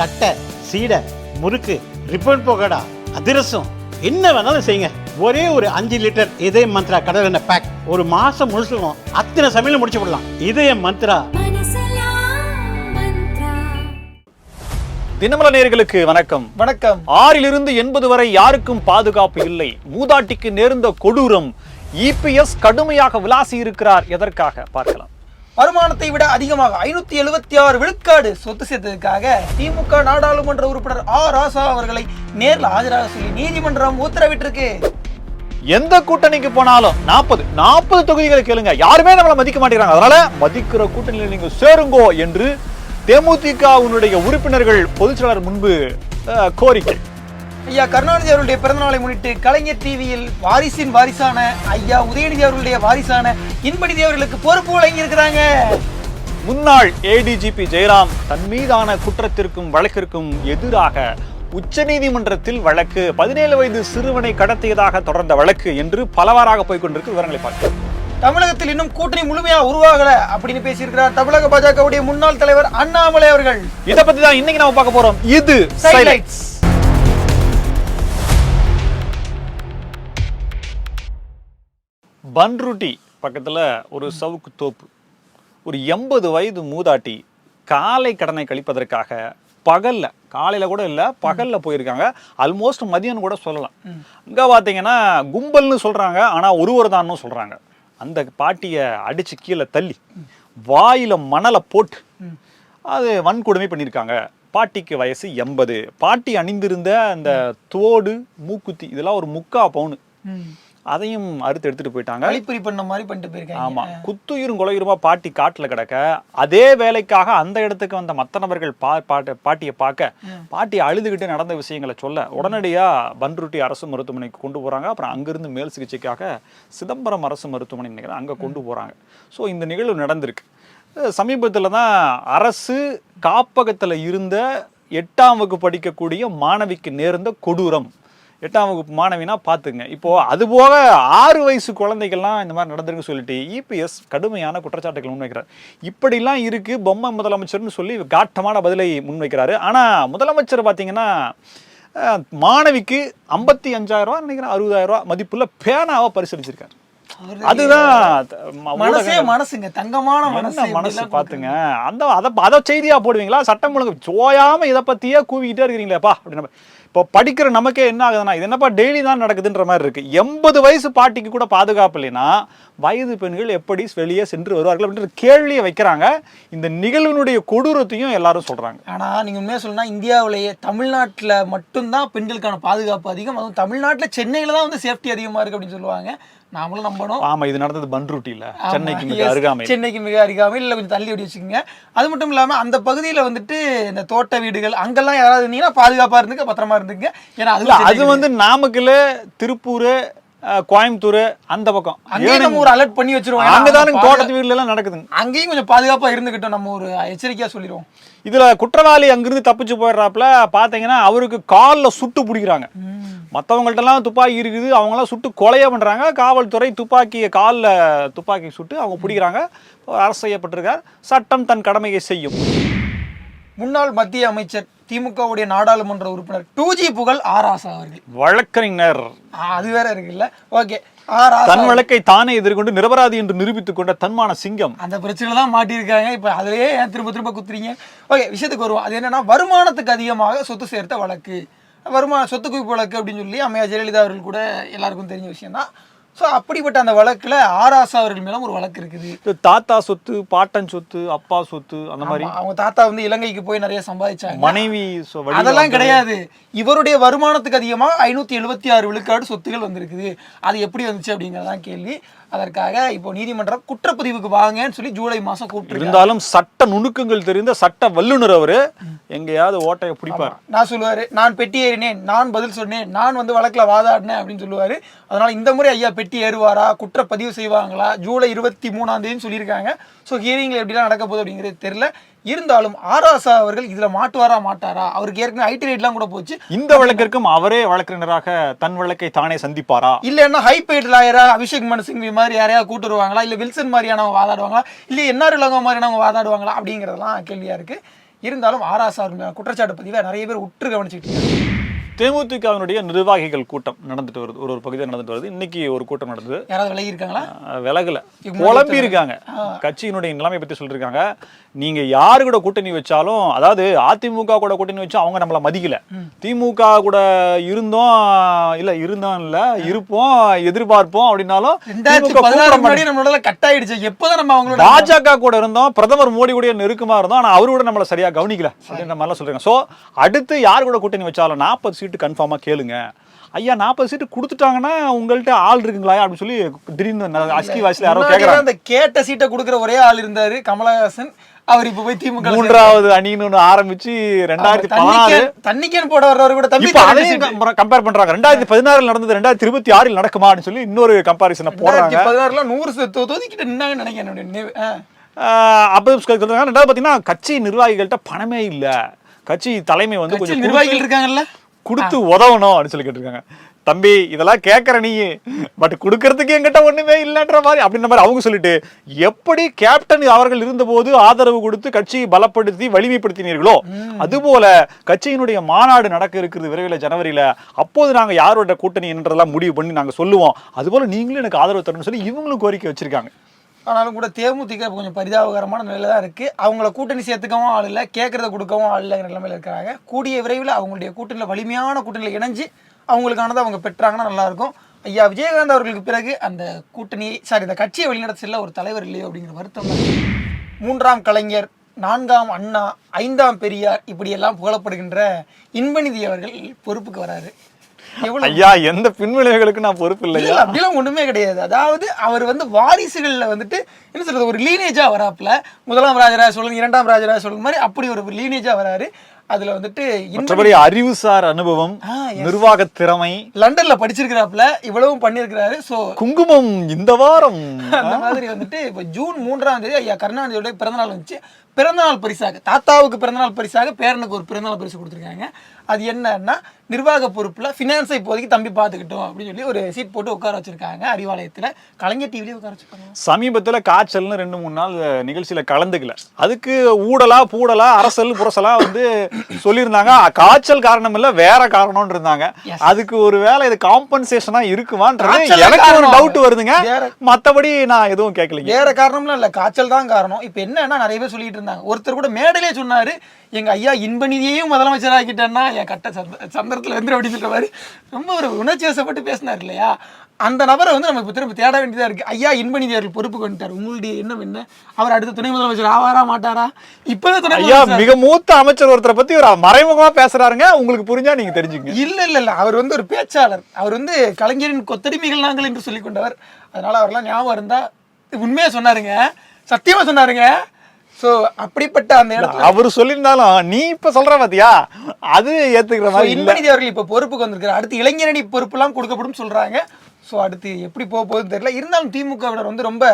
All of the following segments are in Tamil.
தட்டை சீடை முறுக்கு ரிப்பன் போகடா அதிரசம் என்ன வேணாலும் செய்யுங்க. ஒரே ஒரு அஞ்சு லிட்டர் இதய மந்த்ரா கடல் எண்ணெய் பேக் ஒரு மாசம் முழுசுக்கும் அத்தனை சமையல் முடிச்சு விடலாம் இதய மந்த்ரா. தினமல நேயர்களுக்கு வணக்கம். வணக்கம். ஆறிலிருந்து எண்பது வரை யாருக்கும் பாதுகாப்பு இல்லை. மூதாட்டிக்கு நேர்ந்த கொடூரம். இபிஎஸ் கடுமையாக விளாசி இருக்கிறார் எதற்காக? பார்க்கலாம். வருமானத்தை விட அதிகமாக ஐநூத்தி எழுபத்தி ஆறு விழுக்காடு சொத்து சேர்த்ததுக்காக திமுக நாடாளுமன்ற உறுப்பினர் ஆ. ராசா அவர்களை நேரில் ஆஜராக சொல்லி நீதிமன்றம் உத்தரவிட்டிருக்கு. எந்த கூட்டணிக்கு போனாலும் நாற்பது நாற்பது தொகுதிகளை கேளுங்க. யாருமே நம்மளை மதிக்க மாட்டேங்கிறாங்க. அதனால மதிக்கிற கூட்டணியில் நீங்க சேருங்கோ என்று தேமுதிகவுடைய உறுப்பினர்கள் பொதுச்செயலாளர் முன்பு கோரிக்கை. ஐயா கருணாநிதி அவருடைய பிறந்தநாளை முன்னிட்டு கலைஞர் டிவியில் வாரிசின் வாரிசான ஐயா உதயநிதி அவர்களுடைய வாரிசான இன்பநிதி அவர்களுக்கு பொறுப்பு வழங்கி இருக்கிறாங்க முன்னாள் ஏடிஜிபி ஜெயராம் தன் மீதான குற்றத்திற்கும் வழக்கிற்கும் எதிராக உச்சநீதிமன்றத்தில் வழக்கு. பதினேழு வயது சிறுவனை கடத்தியதாக தொடர்ந்த வழக்கு என்று பலவாறாக போய் கொண்டிருக்கு விவரங்களை பார்க்கலாம். தமிழகத்தில் இன்னும் கூட்டணி முழுமையா உருவாகல அப்படின்னு பேசியிருக்கிறார் தமிழக பாஜகவுடைய முன்னாள் தலைவர் அண்ணாமலை அவர்கள். இத பத்தி தான் இன்னைக்கு நம்ம பார்க்க போறோம். இது பன்ருட்டி பக்கத்துல ஒரு சவுக்கு தோப்பு ஒரு எண்பது வயது மூதாட்டி காலை கடனை கழிப்பதற்காக பகல்ல காலையில கூட இல்ல பகல்ல போயிருக்காங்க. ஆல்மோஸ்ட் மதியம் கூட சொல்லலாம். அங்க பாத்தீங்கன்னா கும்பல்னு சொல்றாங்க ஆனா ஒருவர் தான் சொல்றாங்க. அந்த பாட்டியை அடிச்சு கீழே தள்ளி வாயில மணலை போட்டு அது வன்கொடுமை பண்ணியிருக்காங்க. பாட்டிக்கு வயசு எண்பது. பாட்டி அணிந்திருந்த அந்த தோடு மூக்குத்தி இதெல்லாம் ஒரு முக்கா பவுனு. அதையும் அறுத்து எடுத்துட்டு போயிட்டாங்க. அழிப்புரி பண்ண மாதிரி பண்ணிட்டு போயிருக்காங்க. ஆமா. குத்துயிரும் கொலையுருமா பாட்டி காட்டுல கிடக்க. அதே வேலைக்காக அந்த இடத்துக்கு வந்த மத்த நபர்கள் பா பாட்டு பாட்டியை பார்க்க பாட்டி அழுதுகிட்டு நடந்த விஷயங்களை சொல்ல உடனடியா பன்ருட்டி அரசு மருத்துவமனைக்கு கொண்டு போறாங்க. அப்புறம் அங்கிருந்து மேல் சிகிச்சைக்காக சிதம்பரம் அரசு மருத்துவமனை நினைக்கிறேன். அங்க கொண்டு போறாங்க. ஸோ இந்த நிகழ்வு நடந்திருக்கு. சமீபத்துல தான் அரசு காப்பகத்துல இருந்த எட்டாம் வகுப்பு படிக்கக்கூடிய மாணவிக்கு நேர்ந்த கொடூரம். எட்டாம் வகுப்பு மாணவினா பார்த்துங்க இப்போ அது போக ஆறு வயசு குழந்தைகள்லாம் இந்த மாதிரி நடந்திருக்கு சொல்லிட்டு இபிஎஸ் கடுமையான குற்றச்சாட்டுகள் முன்வைக்கிறார். இப்படிலாம் இருக்கு பொம்மை முதலமைச்சர்னு சொல்லி காட்டமான பதிலை முன்வைக்கிறாரு. ஆனா முதலமைச்சர் பார்த்தீங்கன்னா மாணவிக்கு ஐம்பத்தி அஞ்சாயிரம் ரூபா நினைக்கிறேன் அறுபதாயிரம் ரூபா மதிப்புள்ள பேனாவை பரிசீலிச்சிருக்காரு அவரு அதுதான் மனசே மனசுங்க தங்கமான மனசு மனசு பாத்துங்க அந்த அத அத செய்தியா போடுவீங்களா? சட்டம் ஒழுங்கு சோயாம இதை பத்தியே கூவிக்கிட்டே இருக்கிறீங்களேப்பா அப்படின்னு இப்போ படிக்கிற நமக்கே என்ன ஆகுதுன்னா இது என்னப்பா டெய்லி தான் நடக்குதுன்ற மாதிரி இருக்குது எண்பது வயசு பாட்டிக்கு கூட பாதுகாப்பு இல்லைன்னா வயது பெண்கள் எப்படி வெளியே சென்று வருவார்கள் அப்படின்ற கேள்வியை வைக்கிறாங்க. இந்த நிகழ்வினுடைய கொடூரத்தையும் எல்லாரும் சொல்கிறாங்க ஆனால் நீங்கள் உண்மையாக சொல்லணும்னா இந்தியாவிலேயே தமிழ்நாட்டில் மட்டும்தான் பெண்களுக்கான பாதுகாப்பு அதிகம். அதுவும் தமிழ்நாட்டில் சென்னையில் தான் வந்து சேஃப்டி அதிகமாக இருக்குது அப்படின்னு சொல்லுவாங்க. நாமளும் நம்பணும். ஆமா இது நடந்தது பன்ருட்டியில சென்னைக்கு மிக. அருகாமை சென்னைக்கு மிக அருகாமையில் இல்லை கொஞ்சம் தள்ளி ஓடி வச்சுக்கோங்க. அது மட்டும் இல்லாம அந்த பகுதியில வந்துட்டு இந்த தோட்ட வீடுகள் அங்கெல்லாம் யாராவது இருந்தீங்கன்னா பாதுகாப்பா இருந்துக்க பத்திரமா இருந்துங்க ஏன்னா அதுல அது வந்து நாமக்கல் திருப்பூர் கோயம்புத்தூர் அந்த பக்கம். அங்கேயும் நம்ம ஒரு அலர்ட் பண்ணி வச்சிருவோம். அங்கதானுங்க ஏன்னா தோட்டத்து வீடுல எல்லாம் நடக்குதுங்க. அங்கேயும் கொஞ்சம் பாதுகாப்பா இருந்துக்கிட்டோம் நம்ம ஒரு எச்சரிக்கையா சொல்லிடுவோம். இதுல குற்றவாளி அங்கிருந்து தப்பிச்சு போயிடுறாப்புல பாத்தீங்கன்னா அவருக்கு கால்ல சுட்டு பிடிக்கிறாங்க. மற்றவங்கள்ட்டலாம் துப்பாக்கி இருக்குது. அவங்களாம் சுட்டு கொலையே பண்றாங்க. காவல்துறை துப்பாக்கியை காலில் துப்பாக்கி சுட்டு அவங்க பிடிக்கிறாங்க. அரசு செய்யப்பட்டிருக்கார். சட்டம் தன் கடமையை செய்யும். முன்னாள் மத்திய அமைச்சர் திமுகவுடைய நாடாளுமன்ற உறுப்பினர் டூ ஜி புகழ் ஆர் ஆசா அவர்கள். வழக்கறிஞர். அது வேற இருக்குல்ல. ஓகே. தன் வழக்கை தானே எதிர்கொண்டு நிரபராதி என்று நிரூபித்துக் கொண்ட தன்மான சிங்கம். அந்த பிரச்சனை தான் மாட்டியிருக்காங்க. இப்போ அதுலயே ஏன் திரும்ப திரும்ப குத்துறீங்க? ஓகே விஷயத்துக்கு வருவோம். அது என்னன்னா வருமானத்துக்கு அதிகமாக சொத்து சேர்த்த வழக்கு. வருமான சொத்து குவிப்பு வழக்கு அப்படின்னு சொல்லி அம்மையா ஜெயலலிதா அவர்கள் கூட எல்லாருக்கும் தெரிஞ்ச விஷயம் தான் ஸோ அப்படிப்பட்ட அந்த வழக்குல ஆர் ஆசா அவர்கள் மேலும் ஒரு வழக்கு இருக்குது. தாத்தா சொத்து பாட்டன் சொத்து அப்பா சொத்து அந்த மாதிரி. அவங்க தாத்தா வந்து இலங்கைக்கு போய் நிறைய சம்பாதிச்சாங்க. மனைவி அதெல்லாம். கிடையாது. இவருடைய வருமானத்துக்கு அதிகமாக ஐநூத்தி எழுபத்தி ஆறு விழுக்காடு சொத்துகள் வந்திருக்குது. அது எப்படி வந்துச்சு அப்படிங்கறதான் கேள்வி. அதற்காக இப்போ நீதிமன்றம் குற்றப்பதிவுக்கு வாங்கன்னு சொல்லி ஜூலை மாசம் கூப்பிட்டு இருந்தாலும் சட்ட நுணுக்கங்கள் தெரிந்த சட்ட வல்லுநர் அவரு எங்கேயாவது ஓட்டையை பிடிப்பார். நான் சொல்லுவாரு நான் பெட்டி ஏறினேன் நான் பதில் சொன்னேன் நான் வந்து வழக்குல வாதாடினேன் அப்படின்னு சொல்லுவாரு. அதனால இந்த முறை ஐயா பெட்டி ஏறுவாரா குற்றப்பதிவு செய்வாங்களா ஜூலை இருபத்தி மூணாம் தேதின்னு சொல்லியிருக்காங்க. ஸோ ஹியரிங்ல எப்படிலாம் நடக்க போகுது அப்படிங்கிறது தெரியல. இருந்தாலும் ஆராசா அவர்கள் இதுல மாட்டுவாரா மாட்டாரா? அவருக்கு ஏற்கனவே ஐடி ரேட்லாம் கூட போச்சு. இந்த வழக்கிற்கும் அவரே வழக்கறிஞராக தன் வழக்கை தானே சந்திப்பாரா? இல்லைன்னா ஹை பெய்ட் லாயரா அபிஷேக் மனு சிங்வி மாதிரி யாரையாவது கூட்டு வருவாங்களா? இல்ல வில்சன் மாதிரியானவங்க வாதாடுவாங்களா? இல்ல என்ஆர் இளங்கோ மாதிரியானவங்க வாதாடுவாங்களா? அப்படிங்கிறதெல்லாம் கேள்வியா இருக்கு. இருந்தாலும் ஆர்எஸ்ஆர் குற்றச்சாட்டு பதிவை நிறைய பேர் உற்று கவனிச்சுக்கிட்டு. தேமுதிகவினுடைய நிர்வாகிகள் கூட்டம் நடந்துட்டு வருது. ஒரு ஒரு பகுதியில் நடந்துட்டு வருது. இன்னைக்கு ஒரு கூட்டம் நடந்தது. யாராவது விலகி இருக்காங்களா விலகல. குழம்பி இருக்காங்க கட்சியினுடைய நிலைமை பத்தி சொல்லிருக்காங்க நீங்க யாரு கூட கூட்டணி வச்சாலும் அதாவது அதிமுக கூட கூட்டணி வச்சா அவங்க நம்மள மதிக்கல. திமுக கூட இருந்தோம் இல்ல இருந்தோம் இல்ல இருப்போம் எதிர்பார்ப்போம் அப்படின்னாலும் கட் ஆயிடுச்சு எப்போதான் நம்ம அவங்களோட பாஜக கூட இருந்தோம். பிரதமர் மோடி கூட நெருக்கமா இருந்தோம். ஆனா அவரு கூட நம்மள சரியா கவனிக்கல. அப்படின்ற மாதிரிலாம் சொல்றாங்க சோ அடுத்து யார் கூட கூட்டணி வச்சாலும் நாற்பது சீட்டு கன்ஃபார்மா கேளுங்க. ஐயா நாற்பது சீட்டு கொடுத்துட்டாங்கன்னா உங்கள்ட்ட ஆள் இருக்குங்களா அப்படின்னு சொல்லி திடீர்னு அஸ்கி வாசில யாரோ முன்னாடி கேக்குறாங்க. அந்த கேட்ட சீட்டை கொடுக்குற ஒரே ஆள் இருந்தாரு கமலஹாசன். அவர் இப்ப போய் திமுக மூன்றாவது அணின்னு ஆரம்பிச்சு ரெண்டாயிரத்தி பதினாறு கேன் தண்ணி கேன் போட வர்றவர் கூட தம்பி. கம்பேர் பண்றாங்க. ரெண்டாயிரத்தி பதினாறுல நடந்தது ரெண்டாயிரத்தி இருபத்தி ஆறில் நடக்குமா அப்படின்னு சொல்லி இன்னொரு கம்பாரிசனை போடுறாங்க. பதினாறுல நூறு தொதுக்கிட்டு நின்னாங்கன்னு நினைக்கிறேன் அப்ப சொல்றாங்க. ரெண்டாவது பாத்தீங்கன்னா கட்சி நிர்வாகிகள்ட்ட பணமே இல்ல. கட்சி தலைமை வந்து கொஞ்சம் நிர்வாகிகள் இருக்காங்கல்ல? கொடுத்து உதவணும் அப்படின்னு சொல்லி கேட்டிருக்காங்க. தம்பி இதெல்லாம் கேட்கற நீ பட் கொடுக்கறதுக்கு என்கிட்ட ஒண்ணுமே இல்லைன்ற மாதிரி அப்படின்ற மாதிரி அவங்க சொல்லிட்டு எப்படி கேப்டன் அவர்கள் இருந்தபோது ஆதரவு கொடுத்து கட்சியை பலப்படுத்தி வலிமைப்படுத்தினீர்களோ அதுபோல கட்சியினுடைய மாநாடு நடக்க இருக்குது விரைவில் ஜனவரியில அப்போது நாங்க யாரோட கூட்டணி என்றதெல்லாம் முடிவு பண்ணி நாங்க சொல்லுவோம். அதுபோல நீங்களும் எனக்கு ஆதரவு தரணும்னு சொல்லி இவங்களும் கோரிக்கை வச்சிருக்காங்க. ஆனாலும் கூட தேமுதிக கொஞ்சம் பரிதாபகரமான நிலையில தான் இருக்குது அவங்கள கூட்டணி சேர்த்துக்கவும் ஆள் இல்லை கேட்குறத கொடுக்கவும் ஆள் இல்லைங்கிற நிலைமையில் இருக்கிறாங்க. கூடிய விரைவில் அவங்களுடைய கூட்டணியில் வலிமையான கூட்டணியில் இணைஞ்சு அவங்களுக்கானதை அவங்க பெற்றாங்கன்னா நல்லாயிருக்கும் ஐயா விஜயகாந்த் அவர்களுக்கு பிறகு அந்த கூட்டணி சாரி இந்த கட்சியை வழிநடத்த செல்ல ஒரு தலைவர் இல்லையோ அப்படிங்கிற வருத்தம் மூன்றாம் கலைஞர் நான்காம் அண்ணா ஐந்தாம் பெரியார் இப்படியெல்லாம் புகழப்படுகின்ற இன்பநிதி அவர்கள் பொறுப்புக்கு வராரு. ஐயா எந்த பின்விளைவுகளுக்கு நான் பொறுப்பு இல்லையா? இல்ல அப்படிலாம் ஒண்ணுமே கிடையாது. அதாவது அவர் வந்து வாரிசுகள்ல வந்துட்டு என்ன சொல்றது ஒரு லீனேஜா வராப்புல. முதலாம் ராஜராஜ சோழன் இரண்டாம் ராஜராஜ சோழன் மாதிரி அப்படி ஒரு லீனேஜா வராரு. அதுல வந்துட்டு மற்றபடி அறிவுசார் அனுபவம். நிர்வாக திறமை லண்டன்ல படிச்சிருக்கிறாப்புல இவ்வளவும் பண்ணியிருக்கிறாரு. சோ குங்குமம் இந்த வாரம். அந்த மாதிரி வந்துட்டு இப்போ ஜூன் மூன்றாம் தேதி ஐயா கருணாநிதியோட பிறந்தநாள் வந்துச்சு. பிறந்தநாள் பரிசாக தாத்தாவுக்கு பிறந்தநாள் பரிசாக பேரனுக்கு ஒரு பிறந்தநாள் பரிசு கொடுத்துருக்காங்க. அது என்னன்னா நிர்வாக பொறுப்புல ஃபினான்ஸை இப்போதைக்கு தம்பி பார்த்துக்கிட்டோம் அப்படின்னு சொல்லி ஒரு சீட் போட்டு உட்கார வச்சிருக்காங்க அறிவாலயத்துல. கலைஞர் டிவிலேயே உட்கார வச்சிருக்காங்க சமீபத்துல காய்ச்சல்னு ரெண்டு மூணு நாள் நிகழ்ச்சியில கலந்துக்கல. அதுக்கு ஊடலா பூடலா அரசல் புரசலா வந்து சொல்லியிருந்தாங்க. காய்ச்சல் காரணம் இல்ல வேற காரணம்னு இருந்தாங்க. அதுக்கு ஒரு வேளை இது காம்பன்சேஷனா இருக்குமான்றது எனக்கு ஒரு. டவுட் வருதுங்க. மத்தபடி நான் எதுவும் கேட்கலைங்க. வேற காரணம்லாம் இல்ல காய்ச்சல் தான் காரணம். இப்போ என்னன்னா நிறைய பேர் சொல்லிட்டு இருந்தாங்க. ஒருத்தர் கூட மேடையிலே சொன்னாரு எங்க ஐயா இன்பநிதியையும் முதலமைச்சர் என் கட்ட சந்த சந்தரத்துல வந்து அப்படின்னு சொல்ற மாதிரி ரொம்ப ஒரு உணர்ச்சி வசப்பட்டு பேசினார் இல்லையா? அந்த நபரை வந்து இப்போ திரும்ப தேட வேண்டியதா இருக்கு. ஐயா இன்பநிதி அவர்கள் பொறுப்புக்கு வந்துட்டார் உங்களுடைய எண்ணம் என்ன? அவர் அடுத்த துணை முதலமைச்சர் ஆவாரா மாட்டாரா? இப்பதான் துணை ஐயா மிக மூத்த அமைச்சர் ஒருத்தரை பத்தி ஒரு மறைமுகமா பேசுறாருங்க. உங்களுக்கு புரிஞ்சா நீங்க தெரிஞ்சுங்க இல்ல இல்ல இல்ல. அவர் வந்து ஒரு பேச்சாளர். அவர் வந்து கலைஞரின் கொத்தடிமைகள் நாங்கள் என்று சொல்லிக் கொண்டவர் அதனால அவரெல்லாம் ஞாபகம் இருந்தா உண்மையா சொன்னாருங்க. சத்தியமா சொன்னாருங்க. சோ அப்படிப்பட்ட அந்த இடத்துல அவர் சொல்லியிருந்தாலும் நீ இப்ப சொல்ற பாத்தியா? அது ஏத்துக்கிற So, மாதிரி இன்பநிதி அவர்கள் இப்ப பொறுப்புக்கு வந்திருக்காரு அடுத்து இளைஞரணி பொறுப்புலாம் கொடுக்கப்படும் சொல்றாங்க. ஸோ அடுத்து எப்படி போக போகுதுன்னு தெரியல. இருந்தாலும் திமுகவினர் வந்து ரொம்ப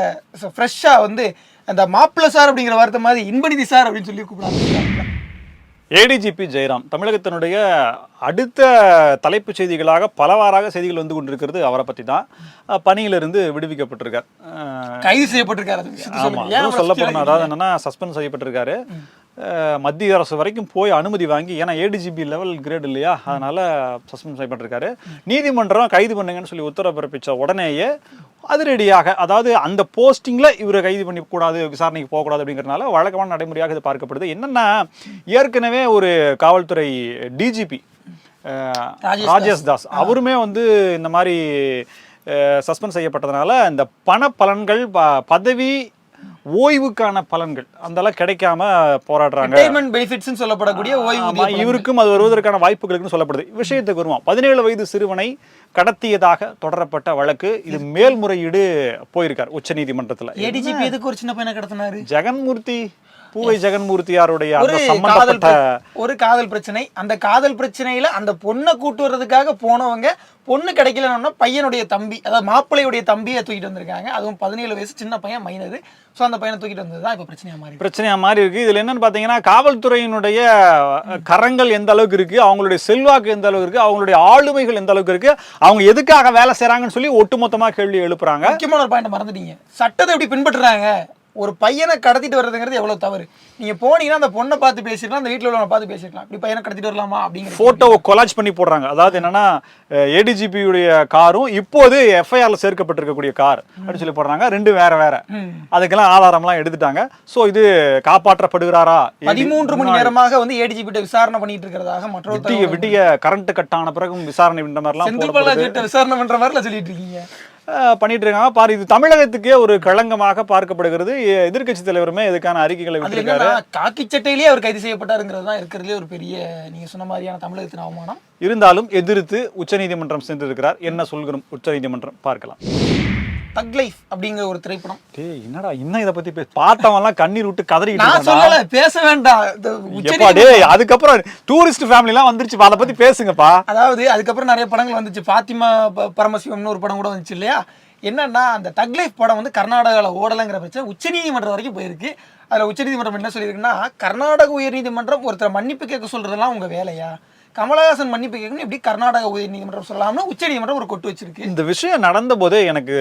ஃப்ரெஷ்ஷாக வந்து அந்த மாப்பிள்ள சார் அப்படிங்கிற வார்த்தை மாதிரி இன்பநிதி சார் அப்படின்னு சொல்லி கூப்பிடாங்க ஏடிஜிபி ஜெயராம் தமிழகத்தினுடைய அடுத்த தலைப்புச் செய்திகளாக பலவாறாக செய்திகள் வந்து கொண்டிருக்கிறது அவரை பத்தி தான். பணியிலிருந்து விடுவிக்கப்பட்டிருக்கார். கைது செய்யப்பட்டிருக்காரு. ஆமா சொல்ல first போனா அதாவது என்னன்னா சஸ்பெண்ட் செய்யப்பட்டிருக்காரு. மத்திய அரசு வரைக்கும் போய் அனுமதி வாங்கி ஏன்னா ஏடிஜிபி லெவல் கிரேட் இல்லையா? அதனால சஸ்பெண்ட் செய்யப்பட்டிருக்காரு நீதிமன்றம் கைது பண்ணுங்கன்னு சொல்லி உத்தரவு பிறப்பிச்ச உடனேயே அதிரடியாக அதாவது அந்த போஸ்டிங்ல இவரை கைது பண்ணி கூடாது விசாரணைக்கு போகக்கூடாது அப்படிங்கறதுனால வழக்கமான நடைமுறையாக இது பார்க்கப்படுது. என்னன்னா ஏற்கனவே ஒரு காவல்துறை டிஜிபி ராஜேஷ் ராஜேஷ் தாஸ். அவருமே வந்து இந்த மாதிரி சஸ்பெண்ட் செய்யப்பட்டதுனால இந்த பண பலன்கள் ப- பதவி ஓய்வுக்கான பலன்கள். அதெல்லாம் கிடைக்காம போராடுறாங்க. ரிட்டைர்மெண்ட் பெனிஃபிட்ஸ்னு சொல்லப்படக்கூடிய ஓய்வூதிய இவருக்கும் அது வருவதற்கான வாய்ப்புகளுக்குன்னு சொல்லப்படுது. விஷயத்துக்கு வருவோம். பதினேழு வயது சிறுவனை கடத்தியதாக தொடரப்பட்ட வழக்கு. இது மேல்முறையீடு போயிருக்கார் உச்சநீதிமன்றத்துல. ஏடிஜிபி எதுக்கு ஒரு சின்ன பையனை கடத்தினாரு? ஜெகன்மூர்த்தி பூவை ஜெகன்மூர்த்தியாருடைய ஒரு காதல் ஒரு காதல் பிரச்சனை. அந்த காதல் பிரச்சனையில அந்த பொண்ணை கூட்டு வர்றதுக்காக போனவங்க பொண்ணு கிடைக்கலன்னா பையனுடைய தம்பி அதாவது மாப்பிள்ளையுடைய தம்பியை தூக்கிட்டு வந்திருக்காங்க. அதுவும் பதினேழு வயசு சின்ன பையன் மைனரு ஸோ அந்த பையனை தூக்கிட்டு வந்தது தான் இப்போ பிரச்சனையா மாறி பிரச்சனையா மாதிரி இருக்கு இதுல என்னன்னு பாத்தீங்கன்னா காவல்துறையினுடைய கரங்கள் எந்த அளவுக்கு இருக்கு அவங்களுடைய செல்வாக்கு எந்த அளவுக்கு இருக்கு அவங்களுடைய ஆளுமைகள் எந்த அளவுக்கு இருக்கு அவங்க எதுக்காக வேலை செய்றாங்கன்னு சொல்லி ஒட்டுமொத்தமா கேள்வி எழுப்புறாங்க. முக்கியமான ஒரு பாயிண்ட் மறந்துட்டீங்க. சட்டத்தை எப்படி பின்பற்றுறாங்க? ஒரு பையனை கடத்திட்டு வர்றதுங்கிறது எவ்வளவு தவறு? நீங்க போனீங்கன்னா அந்த பொண்ணை பார்த்து பேசிருக்கலாம் அந்த வீட்டில் உள்ளவனை பார்த்து பேசிருக்கலாம் இப்படி பையனை கடத்திட்டு வரலாமா அப்படிங்கிற போட்டோவை கொலாஜ் பண்ணி போடுறாங்க. அதாவது என்னன்னா ஏடிஜிபி உடைய காரும் இப்போது எஃப்ஐஆர்ல சேர்க்கப்பட்டிருக்கக்கூடிய கார் அப்படின்னு சொல்லி போடுறாங்க. ரெண்டு வேற வேற. அதுக்கெல்லாம் ஆதாரம்லாம் எடுத்துட்டாங்க. சோ இது காப்பாற்றப்படுகிறாரா? பதிமூன்று மணி நேரமாக வந்து ஏடிஜிபி விசாரணை பண்ணிட்டு இருக்கிறதாக மற்றொரு விட்டிய விட்டிய கரண்ட் கட் ஆன பிறகும் விசாரணை இந்த மாதிரிலாம் விசாரணை பண்ற மாதிரில சொல்லிட்டு இருக்கீங்க. பண்ணிட்டு இருக்காங்க பாரு இது தமிழகத்துக்கே ஒரு களங்கமாக பார்க்கப்படுகிறது. எதிர்க்கட்சி தலைவருமே இதுக்கான அறிக்கைகளை விட்டிருக்காரு. காக்கி சட்டையிலேயே அவர் கைது செய்யப்பட்டாருங்கிறது தான் இருக்கிறதுலே ஒரு பெரிய நீங்க சொன்ன மாதிரியான தமிழகத்தின் அவமானம். இருந்தாலும் எதிர்த்து உச்சநீதிமன்றம் சென்றிருக்கிறார். என்ன சொல்கிறோம்? உச்சநீதிமன்றம் பார்க்கலாம். தக் லைஃப் அப்படிங்கிற ஒரு திரைப்படம். டேய் என்னடா இன்னும் இதை பத்தி பேச பார்த்தவன்லாம் கண்ணீர் விட்டு கதறிட்டு நான். சொல்லல பேச வேண்டாம். எப்பா டேய் அதுக்கப்புறம் டூரிஸ்ட் ஃபேமிலி எல்லாம் வந்துருச்சு அதை பத்தி பேசுங்கப்பா. அதாவது அதுக்கப்புறம் நிறைய படங்கள் வந்துச்சு. பாத்திமா பரமசிவம்னு ஒரு படம் கூட வந்துச்சு இல்லையா? என்னன்னா அந்த தக் லைஃப் படம் வந்து கர்நாடகாவில் ஓடலைங்கிற பிரச்சனை உச்சநீதிமன்றம் வரைக்கும் போயிருக்கு. அதில் உச்சநீதிமன்றம் என்ன சொல்லியிருக்குன்னா கர்நாடக உயர்நீதிமன்றம் ஒருத்தர் மன்னிப்பு கேட்க சொல்றதெல்லாம் உங்க வேலையா? கமலஹாசன் மன்னிப்பு கேட்கணும். எப்படி கர்நாடக உயர்நீதிமன்றம் சொல்லலாம்னு உச்சநீதிமன்றம் ஒரு கொட்டு வச்சிருக்கு. இந்த விஷயம் நடந்த போதே எனக்கு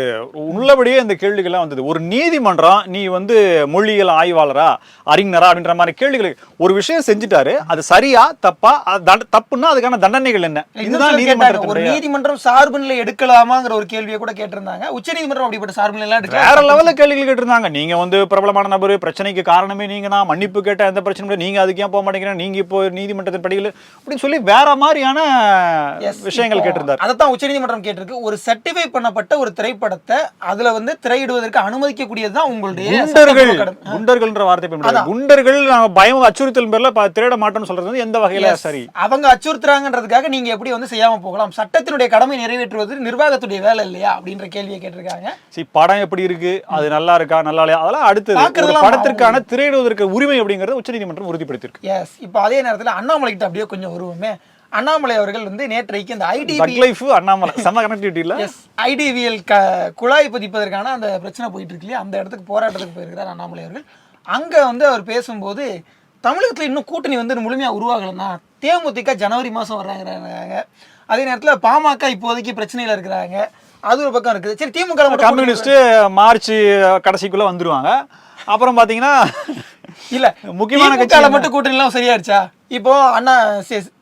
உள்ளபடியே இந்த கேள்விகள்லாம் வந்தது. ஒரு நீதிமன்றம் நீ வந்து மொழியியல் ஆய்வாளரா? அறிஞரா? அப்படின்ற மாதிரி கேள்விகள் ஒரு விஷயம் செஞ்சுட்டாரு. அது சரியா? தப்பா? தப்புன்னா அதுக்கான தண்டனைகள் என்ன? இதுதான் கேட்டாங்க, ஒரு நீதிமன்றம் சார்பு நிலை எடுக்கலாமாங்கிற ஒரு கேள்வியை கூட கேட்டிருந்தாங்க. உச்சநீதிமன்றம் அப்படிப்பட்ட சார்பு நிலை வேற லெவல்ல கேள்விகள் கேட்டிருந்தாங்க. நீங்க வந்து பிரபலமான நபர் பிரச்சனைக்கு காரணமே நீங்க தான் மன்னிப்பு கேட்ட எந்த பிரச்சனை இல்லை. நீங்க அதுக்கு ஏன் போக மாட்டேங்கிறீங்க? நீங்க இப்போ நீதிமன்றத்தின் படியில் அப்படின்னு சொல்லி வேற மாதிரியான விஷயங்கள் கேட்டிருந்தார். அதைத்தான் உச்சநீதிமன்றம் கேட்டிருக்கு. ஒரு சர்டிஃபை பண்ணப்பட்ட ஒரு திரைப்படத்தை அதுல வந்து திரையிடுவதற்கு அனுமதிக்கக்கூடியதுதான் உங்களுடைய குண்டர்கள். குண்டர்கள்ன்ற வார்த்தை பயன்படுது குண்டர்கள் நாங்க பயம் அச்சுறுத்தல் பேர்ல திருட மாட்டோம்னு சொல்றது வந்து எந்த வகையில. சரி? அவங்க அச்சுறுத்துறாங்கன்றதுக்காக நீங்க எப்படி வந்து செய்யாம போகலாம்? சட்டத்தினுடைய கடமை நிறைவேற்றுவது நிர்வாகத்துடைய வேலை இல்லையா? அப்படின்ற கேள்வியை கேட்டிருக்காங்க. சரி படம் எப்படி இருக்கு? அது நல்லா இருக்கா? நல்லா இல்லையா? அதெல்லாம் அடுத்தது. படத்திற்கான திரையிடுவதற்கு உரிமை அப்படிங்கறது உச்சநீதிமன்றம் உறுதிப்படுத்தியிருக்கு. எஸ் இப்போ அதே நேரத்துல அண்ணாமலை கிட்ட அப்படியே கொஞ்சம் வருவோமே அண்ணாமலை அவர்கள் வந்து நேற்றைக்கு இந்த தக் லைஃப் அண்ணாமலை. செம கனெக்டிவிட்டி இல்ல எஸ் ஐடிவிஎல் க குழாய் பதிப்பதற்கான அந்த பிரச்சனை போயிட்டு இருக்கு இல்லையா அந்த இடத்துக்கு போராட்டத்துக்கு போயிருக்கிறார் அண்ணாமலை அவர்கள். அங்க வந்து அவர் பேசும்போது தமிழகத்துல இன்னும் கூட்டணி வந்து முழுமையா உருவாகலைன்னா தேமுதிக ஜனவரி மாசம் வர்றாங்கிறாங்க. அதே நேரத்துல பாமக இப்போதைக்கு பிரச்சனையில இருக்கிறாங்க. அது ஒரு பக்கம் இருக்குது. சரி திமுக கம்யூனிஸ்ட் மார்ச் கடைசிக்குள்ள வந்துருவாங்க. அப்புறம் பாத்தீங்கன்னா இல்ல முக்கியமான முக்கியமான கட்சி கட்சியில? மட்டும் கூட்டணி எல்லாம் சரியாயிருச்சா? இப்போ அண்ணா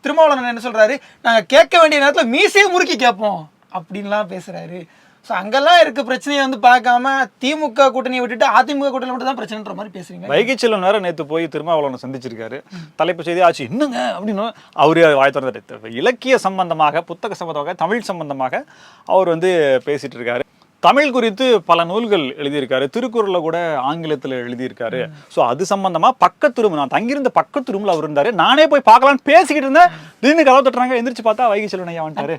திருமாவளவன் என்ன சொல்றாரு? நாங்க கேட்க வேண்டிய நேரத்துல மீசையை முறுக்கி கேட்போம் அப்படின்லாம் பேசுறாரு. ஸோ அங்கெல்லாம் இருக்க பிரச்சனையை வந்து பார்க்காம திமுக கூட்டணியை விட்டுட்டு அதிமுக கூட்டணி மட்டும் தான் பிரச்சனைன்ற மாதிரி பேசுறீங்க. வைகை செல்வன் வேற நேத்து போய் திருமாவளவனை சந்திச்சிருக்காரு. தலைப்பு செய்தி ஆச்சு என்னங்க அப்படின்னு அவரு வாய் திறந்துட்டு இலக்கிய சம்பந்தமாக புத்தக சம்பந்தமாக தமிழ் சம்பந்தமாக அவர் வந்து பேசிட்டு இருக்காரு. தமிழ் குறித்து பல நூல்கள் எழுதியிருக்காரு. திருக்குறள்ல கூட ஆங்கிலத்துல எழுதியிருக்காரு. சோ அது சம்பந்தமா பக்கத்து ரூம் நான் தங்கியிருந்த பக்கத்து ரூம்ல அவர் இருந்தாரு. நானே போய் பார்க்கலாம்னு பேசிக்கிட்டு இருந்தேன். திடீர்னு கதவு தட்டுறாங்க. எந்திரிச்சு பார்த்தா வைகை செல்வன் ஐயா வந்துட்டாரு.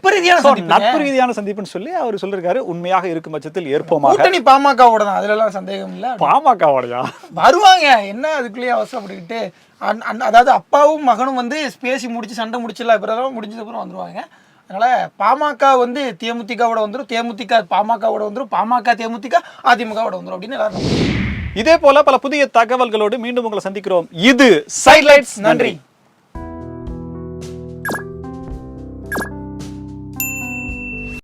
நட்பு ரீதியான சந்திப்புன்னு சொல்லி அவர் சொல்லிருக்காரு. உண்மையாக இருக்கும் பட்சத்தில் ஏற்போமாக. கூட்டணி பாமகவோட தான் அதுல எல்லாம் சந்தேகம் இல்ல. பாமகவோடயா வருவாங்க. என்ன அதுக்குள்ளேயே அவசரப்பட்டுக்கிட்டு அதாவது அப்பாவும் மகனும் வந்து பேசி முடிச்சு சண்டை முடிச்சிடலாம். அப்புறம் முடிஞ்சது அப்புறம் வந்துருவாங்க. அதனால பாமக வந்து தேமுதிகவோட வந்துரும் தேமுதிக பாமகவோட வந்துரும் பாமக தேமுதிக அதிமுகவோட வந்துரும் அப்படின்னு எல்லாரும். இதே போல பல புதிய தகவல்களோடு மீண்டும் உங்களை சந்திக்கிறோம். இது சைட்லைட்ஸ் நன்றி.